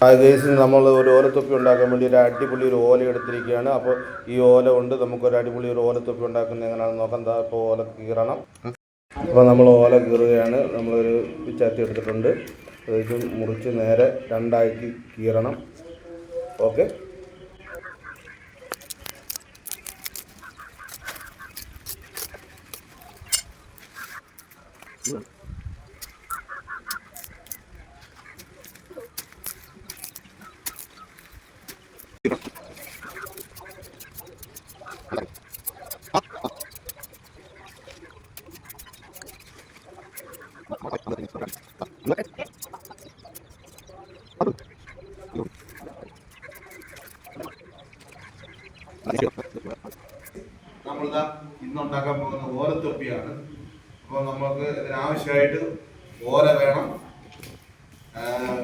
കേസിൽ നമ്മൾ ഒരു ഓലത്തൊപ്പി ഉണ്ടാക്കാൻ വേണ്ടി ഒരു അടിപൊളി ഒരു ഓല എടുത്തിരിക്കുകയാണ്. അപ്പോൾ ഈ ഓല കൊണ്ട് നമുക്കൊരു അടിപൊളി ഒരു ഓലത്തൊപ്പി ഉണ്ടാക്കുന്നത് എങ്ങനെയാണെന്ന് നോക്കാം. എന്താ ഇപ്പോൾ ഓല കീറണം. അപ്പോൾ നമ്മൾ ഓല കീറുകയാണ്. നമ്മളൊരു ചത്തി എടുത്തിട്ടുണ്ട്. ഇത് മുറിച്ച് നേരെ രണ്ടാക്കി കീറണം. ഓക്കെ. നമ്മളിതാ ഇന്ന് ഉണ്ടാക്കാൻ പോകുന്ന ഓലത്തൊപ്പിയാണ് അപ്പോൾ നമുക്ക് ഇതിനാവശ്യമായിട്ട് ഓല വേണം.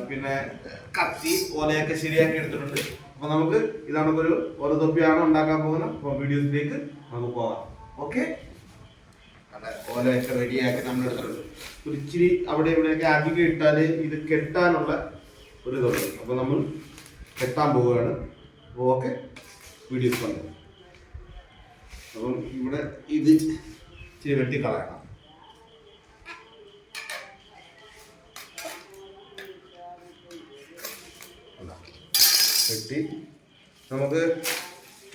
പിന്നെ കത്തി ഓലയൊക്കെ ശരിയാക്കി എടുത്തിട്ടുണ്ട്. അപ്പൊ നമുക്ക് ഇതാണ് ഒരു ഓല തൊപ്പിയാണ് ഉണ്ടാക്കാൻ പോകുന്നത്. അപ്പോൾ വീഡിയോസിലേക്ക് നമുക്ക് പോകാം ഓക്കെ? ഓലയൊക്കെ റെഡിയാക്കി നമ്മൾ എടുത്തിട്ടുണ്ട്. ഒരു ഇച്ചിരി അവിടെ ഇവിടെയൊക്കെ അധികം ഇട്ടാൽ ഇത് കെട്ടാനുള്ള ഒരു ഇതുണ്ട്. അപ്പോൾ നമ്മൾ കെട്ടാൻ പോവുകയാണ്. ഓക്കെ വീഡിയോസ് വന്നു അപ്പം ഇവിടെ ഇത് ഇച്ചിരി വെട്ടിക്കളയണം കണ്ടോ? വെട്ടി നമുക്ക്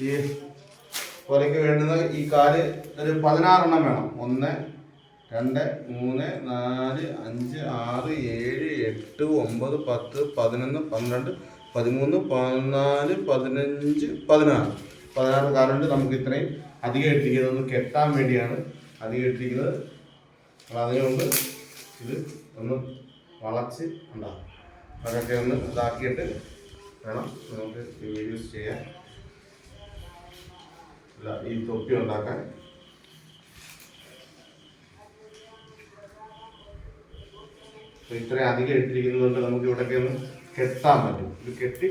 ഈ കൊലയ്ക്ക് വേണ്ടുന്ന ഈ കാൽ ഒരു പതിനാറെണ്ണം വേണം. ഒന്ന് രണ്ട് മൂന്ന് നാല് അഞ്ച് ആറ് ഏഴ് എട്ട് ഒമ്പത് പത്ത് പതിനൊന്ന് പന്ത്രണ്ട് പതിമൂന്ന് പതിനാല് പതിനഞ്ച് പതിനാറ്. പതിനാറ് കാലുണ്ട് നമുക്ക് ഇത്രയും അധികം ഇട്ടിരിക്കുന്നത് ഒന്ന് കെട്ടാൻ വേണ്ടിയാണ് അധികം ഇട്ടിരിക്കുന്നത് അപ്പോൾ അതിനു മുമ്പ് ഇത് ഒന്ന് വളച്ച് ഉണ്ടാകും അതൊക്കെ ഒന്ന് ഇതാക്കിയിട്ട് വേണം. നമുക്ക് ഈ വീഡിയോസ് ചെയ്യാൻ. അല്ല ഈ തൊപ്പി ഉണ്ടാക്കാൻ. ഇത്രയും അധികം ഇട്ടിരിക്കുന്നത് നമുക്ക് ഇവിടെയൊക്കെ ഒന്ന് കെട്ടാൻ പറ്റും. ഇത് കെട്ടി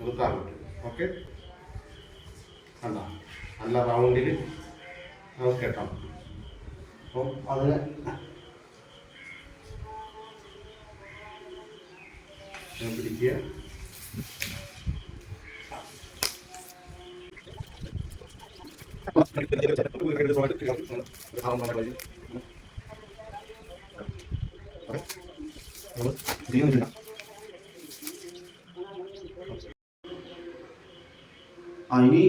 നിർത്താൻ പറ്റും. ഓക്കെ? കണ്ട. നല്ല റൗണ്ടിൽ നമുക്ക് കെട്ടാൻ പറ്റും. അപ്പം അതിന് പിടിക്കുക. ഇനി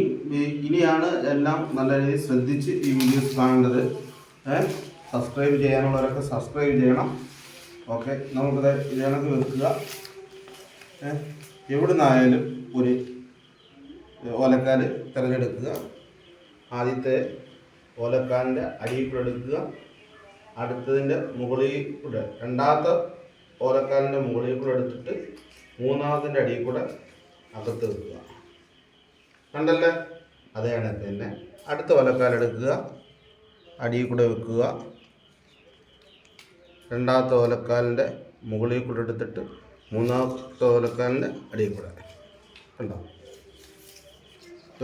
ഇനിയാണ് എല്ലാം നല്ല രീതിയിൽ ശ്രദ്ധിച്ച് ഈ വീഡിയോസ് കാണേണ്ടത്. ഏഹ് സബ്സ്ക്രൈബ് ചെയ്യാനുള്ളവരൊക്കെ സബ്സ്ക്രൈബ് ചെയ്യണം. ഓക്കെ നമുക്കത് ഇതിനകത്ത് വെക്കുക. ഏ? എവിടെ നിന്നായാലും ഒരു ഓലക്കാൽ തിരഞ്ഞെടുക്കുക. ആദ്യത്തെ ഓലക്കാലിന്റെ അടിയിൽ കൂടെ എടുക്കുക. അടുത്തതിന്റെ മുകളിൽ കൂടെ രണ്ടാമത്തെ ഓലക്കാലിന്റെ മുകളിൽ കൂടെ എടുത്തിട്ട് മൂന്നാമതിന്റെ അടിയിൽ കൂടെ അകത്ത് വെക്കുക. കണ്ടല്ലേ? അതേ തന്നെ. അടുത്ത ഓലക്കാലെടുക്കുക അടിയിൽ കൂടെ വെക്കുക. രണ്ടാമത്തെ ഓലക്കാലിന്റെ മുകളിൽ കൂടെ എടുത്തിട്ട് മൂന്നാമത്തെ ഓലക്കാലിന്റെ അടിയിൽ കൂടെ കണ്ടോ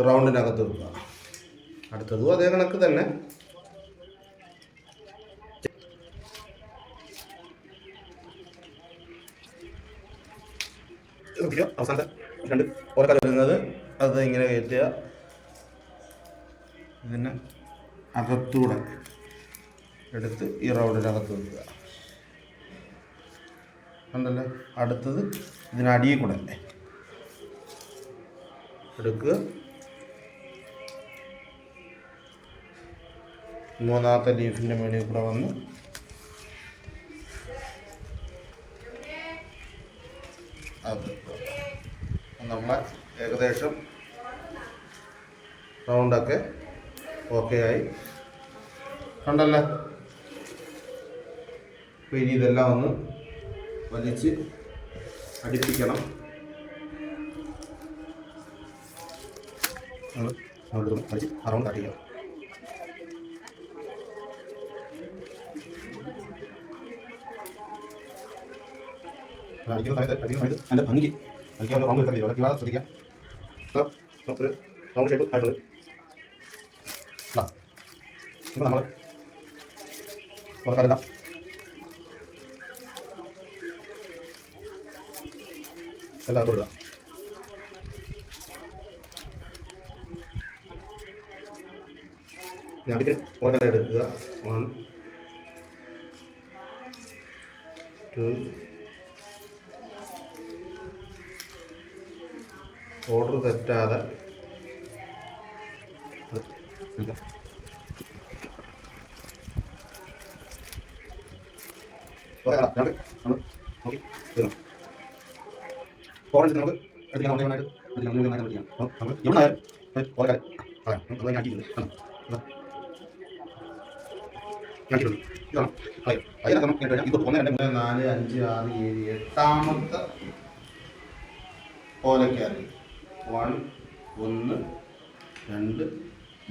റൗണ്ടിനകത്ത് വെക്കുക. അടുത്തതും അതേ കണക്ക് തന്നെ. അവസാനത്തെ രണ്ട് ഓരോ വരുന്നത്. അത് ഇങ്ങനെ കയറ്റുക. അകത്തൂടെ എടുത്ത് ഈ റൗണ്ടിനകത്ത് വെക്കുക. കണ്ടല്ലേ അടുത്തത് ഇതിനടിയിൽ കൂടെ അല്ലേ? എടുക്കുക. മൂന്നാമത്തെ ലീഫിന്റെ മേളിൽ കൂടെ വന്ന്. അത് നമ്മളെ ഏകദേശം റൗണ്ടൊക്കെ ഓക്കെ ആയി. കണ്ടല്ലേ? അപ്പോൾ ഇനി ഇതെല്ലാം ഒന്ന് വലിച്ച് അടുപ്പിക്കണം. നമ്മൾ അവിടെ നിന്ന് വലിച്ച് ആ റൗണ്ട് കട്ട് ചെയ്യണം അടിക്കുന്ന സമയത്ത് അടിക്കുന്ന സമയത്ത് അതിന്റെ ഭംഗി അടിക്കാൻ റൗണ്ട് എടുക്കാൻ കഴിയും അവിടെ ശ്രദ്ധിക്കാം. നമ്മൾ എല്ലാം ഞാനിത് ഓർഡർ എടുക്കുക. വൺ ടു ഓർഡർ തെറ്റാതെ. ഓറഞ്ച് നമുക്ക് എടുക്കാൻ ഓൺലൈനായിട്ട് അപ്പോൾ നമ്മൾ എവിടെ ആയാലും ഓരോ കാര്യം പറയാം ആക്കിയിട്ടുണ്ട്. കണ്ടോ? കാണിച്ചിട്ടുണ്ട് ഇതാണ് അയ്യോ അതിനകത്ത് നമുക്ക് കേട്ടോ ഒന്ന് രണ്ട് മൂന്ന് നാല് അഞ്ച് ആറ് ഏഴ് എട്ടാമത്തെ ഓലക്കാരി. വൺ ഒന്ന് രണ്ട്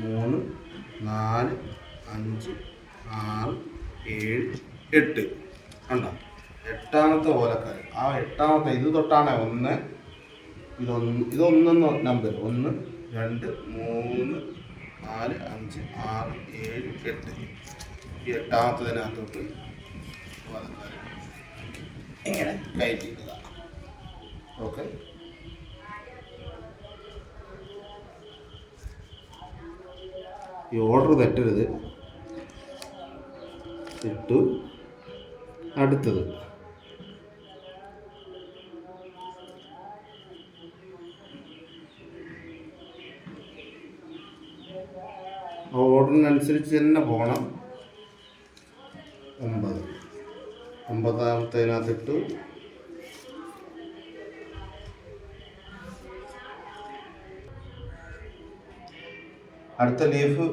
മൂന്ന് നാല് അഞ്ച് ആറ് ഏഴ് എട്ട്. കണ്ടോ? എട്ടാമത്തെ ഓലക്കാർ ആ എട്ടാമത്തെ ഇത് തൊട്ടാണ് ഒന്ന് ഇതൊന്ന് ഇതൊന്നെന്ന് നമ്പർ ഒന്ന് രണ്ട് മൂന്ന് നാല് അഞ്ച് ആറ് ഏഴ് എട്ട്. ഈ എട്ടാമത്തതിനകത്തോട്ട് ഇങ്ങനെ കയറ്റിയിടുക ഓക്കെ. ഈ ഓർഡർ തെറ്റരുത്. ഇട്ടു. അടുത്തത്. ആ ഓർഡറിനനുസരിച്ച് തന്നെ പോകണം. ഒമ്പത്. ഒമ്പതാമത്തതിനകത്തിട്ടു അടുത്ത ലീഫ്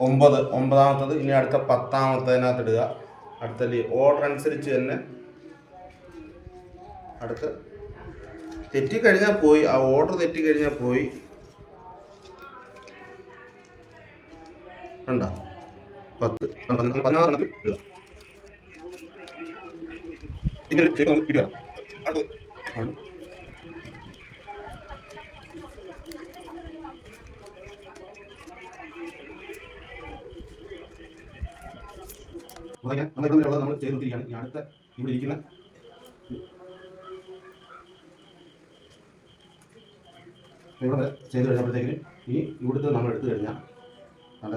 ഒമ്പത്. ഒമ്പതാമത്തത് ഇനി അടുത്ത പത്താമത്തതിനകത്ത് ഇടുക അടുത്ത ലീഫ് ഓർഡർ അനുസരിച്ച് തന്നെ അടുത്ത തെറ്റിക്കഴിഞ്ഞാൽ പോയി. ആ ഓർഡർ തെറ്റിക്കഴിഞ്ഞാൽ പോയി. കണ്ടോ? പത്ത്. ഇങ്ങനെ ചെയ്ത് നമുക്ക് ഇടുക. അപ്പോൾ നമ്മൾ ഇനി അടുത്ത ഇവിടെ ഇരിക്കുന്ന ഇവിടെ ചെയ്തു കഴിഞ്ഞപ്പോഴത്തേക്കിന് ഇനി ഇവിടുത്തെ നമ്മൾ എടുത്തു കഴിഞ്ഞാൽ നല്ല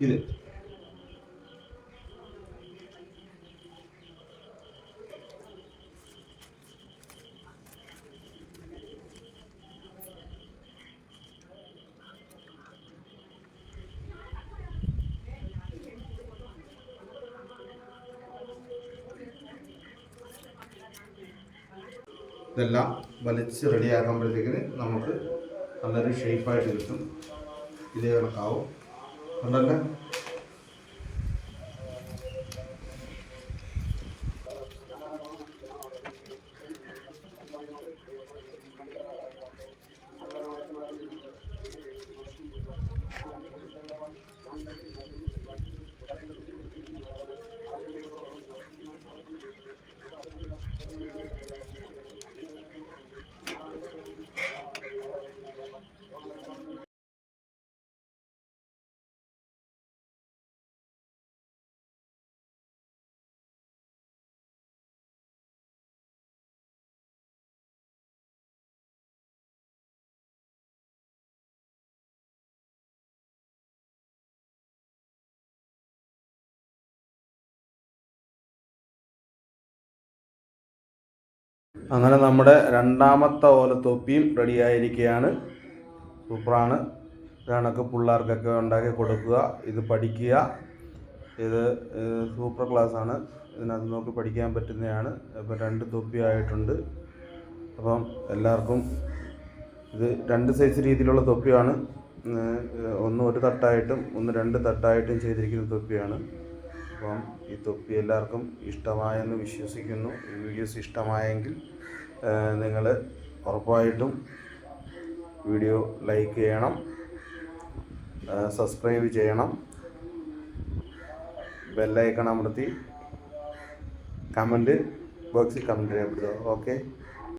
ഇത്. ഇതെല്ലാം വലിച്ച് റെഡിയാക്കുമ്പോഴത്തേക്കിന് നമുക്ക് നല്ലൊരു ഷേപ്പായിട്ട് കിട്ടും. ഇതേ കണക്കാവും. കണ്ടല്ലേ അങ്ങനെ നമ്മുടെ രണ്ടാമത്തെ ഓലത്തൊപ്പിയും റെഡിയായിരിക്കുകയാണ് സൂപ്പറാണ്. ഇതാണൊക്കെ പിള്ളേർക്കൊക്കെ ഉണ്ടാക്കി കൊടുക്കുക ഇത് പഠിക്കുക. ഇത് സൂപ്പർ ക്ലാസ്സാണ് ഇതിനകത്ത് നോക്കി പഠിക്കാൻ പറ്റുന്നതാണ്. ഇപ്പം രണ്ട് തൊപ്പി ആയിട്ടുണ്ട്. അപ്പം എല്ലാവർക്കും ഇത് രണ്ട് സൈസ് രീതിയിലുള്ള തൊപ്പിയാണ്. ഒന്ന് ഒരു തട്ടായിട്ടും ഒന്ന് രണ്ട് തട്ടായിട്ടും ചെയ്തിരിക്കുന്ന തൊപ്പിയാണ്. അപ്പം ഈ തൊപ്പി എല്ലാവർക്കും ഇഷ്ടമായെന്ന് വിശ്വസിക്കുന്നു. ഈ വീഡിയോസ് ഇഷ്ടമായെങ്കിൽ നിങ്ങൾ ഉറപ്പായിട്ടും വീഡിയോ ലൈക്ക് ചെയ്യണം സബ്സ്ക്രൈബ് ചെയ്യണം ബെല്ലൈക്കൺ അമർത്തി കമന്റ് ബോക്സിൽ കമന്റ് രേഖപ്പെടുത്തുക ഓക്കെ.